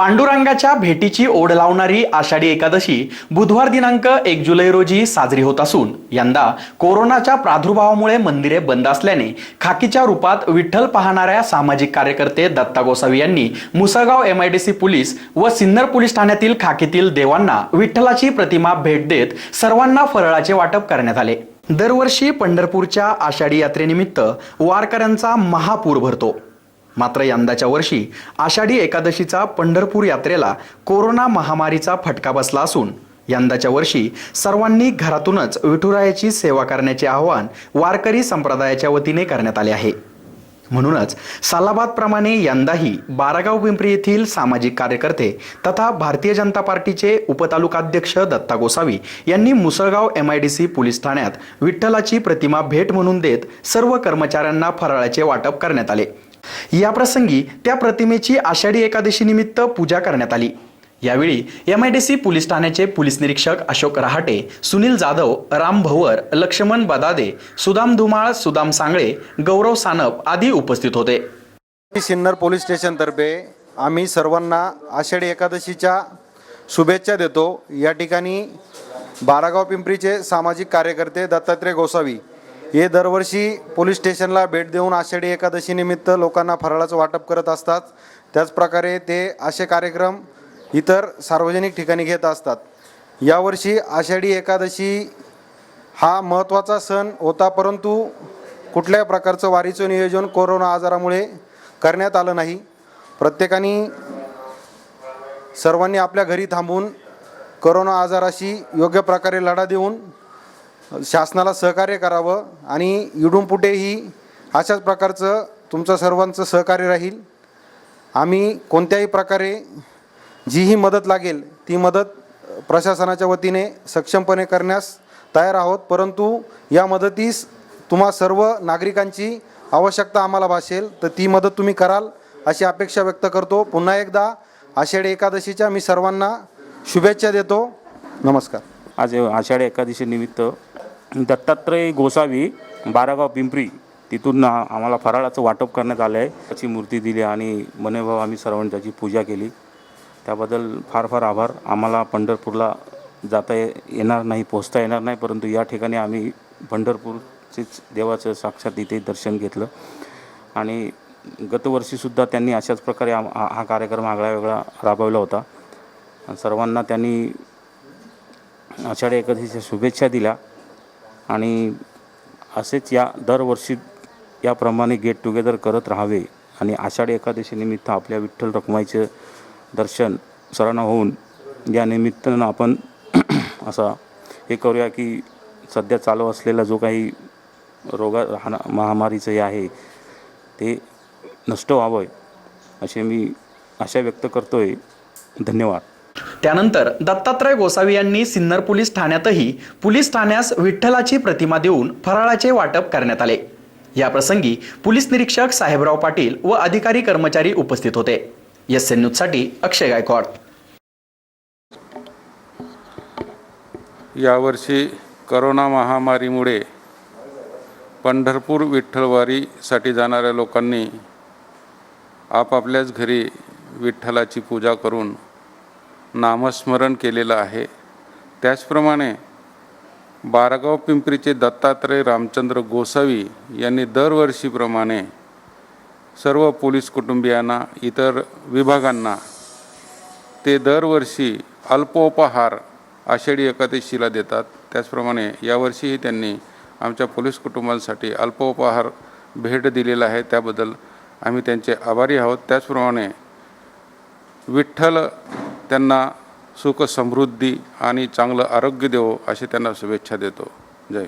पांडुरंगाच्या भेटीची ओढ लावणारी आषाढी एकादशी बुधवार दिनांक एक जुलै रोजी साजरी होत असून यंदा कोरोनाच्या प्रादुर्भावामुळे मंदिरे बंद असल्याने खाकीच्या रूपात विठ्ठल पाहणाऱ्या सामाजिक कार्यकर्ते दत्ता गोसावी यांनी मुसळगाव सी पोलीस व सिन्नर पोलीस ठाण्यातील खाकीतील देवांना विठ्ठलाची प्रतिमा भेट देत सर्वांना फराळाचे वाटप करण्यात आले. दरवर्षी पंढरपूरच्या आषाढी यात्रेनिमित्त वारकऱ्यांचा महापूर भरतो. मात्र यंदाच्या वर्षी आषाढी एकादशीचा पंढरपूर यात्रेला कोरोना महामारीचा फटका बसला असून यंदाच्या वर्षी सर्वांनी घरातूनच विठुरायाची सेवा करण्याचे आवाहन वारकरी संप्रदायाच्या वतीने करण्यात आले आहे. म्हणूनच सालाबादप्रमाणे यंदाही बारागाव पिंपरी येथील सामाजिक कार्यकर्ते तथा भारतीय जनता पार्टीचे उपतालुकाध्यक्ष दत्ता गोसावी यांनी Musalgaon M I D C police ठाण्यात विठ्ठलाची प्रतिमा भेट म्हणून देत सर्व कर्मचाऱ्यांना फराळाचे वाटप करण्यात आले. या प्रसंगी त्या प्रतिमेची आषाढी एकादशी निमित्त पूजा करण्यात आली. यावेळी M I D C police ठाण्याचे पोलीस निरीक्षक अशोक रहाटे सुनील जाधव राम भवर लक्ष्मण बदादे सुदाम धुमाळ सुदाम सांगळे गौरव सानप आदी उपस्थित होते. सिन्नर पोलीस स्टेशनतर्फे आम्ही सर्वांना आषाढी एकादशीच्या शुभेच्छा देतो. या ठिकाणी बारागाव पिंपरीचे सामाजिक कार्यकर्ते दत्तात्रय गोसावी हे दरवर्षी पोलीस स्टेशनला भेट देऊन आषाढी एकादशीनिमित्त लोकांना फराळाचं वाटप करत असतात. त्याचप्रकारे ते असे कार्यक्रम इतर सार्वजनिक ठिकाणी घेत असतात. यावर्षी आषाढी एकादशी हा महत्त्वाचा सण होता परंतु कुठल्याही प्रकारचं वारीचं नियोजन कोरोना आजारामुळे करण्यात आलं नाही. प्रत्येकाने सर्वांनी आपल्या घरी थांबून करोना आजाराशी योग्य प्रकारे लढा देऊन शासनाला सहकार्य करावं आणि इडून पुढेही अशाच प्रकारचं तुमचं सर्वांचं सहकार्य राहील. आम्ही कोणत्याही प्रकारे जीही मदत लागेल ती मदत प्रशासनाच्या वतीने सक्षमपणे करण्यास तयार आहोत. परंतु या मदतीस तुम्हा सर्व नागरिकांची आवश्यकता आम्हाला भासेल तर ती मदत तुम्ही कराल अशी अपेक्षा व्यक्त करतो. पुन्हा एकदा आषाढी एकादशीच्या मी सर्वांना शुभेच्छा देतो. नमस्कार. आज आषाढी एकादशी निमित्त दत्तात्रय गोसावी बारागाव पिंपरी तिथून आम्हाला फराळाचं वाटप करण्यात आलं आहे त्याची मूर्ती दिली आणि मनेभाव आम्ही सर्वांनी त्याची पूजा केली. त्याबद्दल फार फार आभार. आम्हाला पंढरपूरला जाता ये- येणार नाही पोचता येणार नाही परंतु या ठिकाणी आम्ही पंढरपूरचेच देवाचं साक्षात इथे दर्शन घेतलं. आणि गतवर्षीसुद्धा त्यांनी अशाच प्रकारे आम- हा हा कार्यक्रम आगळा वेगळा राबवला होता. आणि सर्वांना त्यांनी आषाढी एकादशीच्या शुभेच्छा दिल्या. आणि असेच या दरवर्षी याप्रमाणे गेट टुगेदर करत राहावे आणि आषाढी एकादशीनिमित्त आपल्या विठ्ठल रखुमाईचं दर्शन सरांना होऊन या निमित्तानं आपण असा हे करूया की सध्या चालू असलेला जो काही रोगा राहणार महामारीचं हे आहे ते नष्ट व्हावं असे मी आशा व्यक्त करतो आहे धन्यवाद. त्यानंतर दत्तात्रय गोसावी यांनी सिन्नर पोलीस ठाण्यातही पोलीस ठाण्यास विठ्ठलाची प्रतिमा देऊन फराळाचे वाटप करण्यात आले. या प्रसंगी पोलीस निरीक्षक साहेबराव पाटील व अधिकारी कर्मचारी उपस्थित होते. एस एन न्यूजसाठी अक्षय गायकवाड. यावर्षी करोना महामारीमुळे पंढरपूर विठ्ठलवारीसाठी जाणाऱ्या लोकांनी आपापल्याच घरी विठ्ठलाची पूजा करून नामस्मरण केलेलं आहे. त्याचप्रमाणे बारागाव पिंपरीचे दत्तात्रय रामचंद्र गोसावी यांनी दरवर्षीप्रमाणे सर्व पोलीस कुटुंबियांना इतर विभागांना ते दरवर्षी अल्पोपहार आषाढी एकादशीला देतात. त्याचप्रमाणे यावर्षीही त्यांनी आमच्या पोलीस कुटुंबांसाठी अल्पोपहार भेट दिलेला आहे. त्याबद्दल आम्ही त्यांचे आभारी आहोत. त्याचप्रमाणे विठ्ठल त्यांना सुख समृद्धी आणि चांगलं आरोग्य देवो अशी त्यांना शुभेच्छा देतो. जय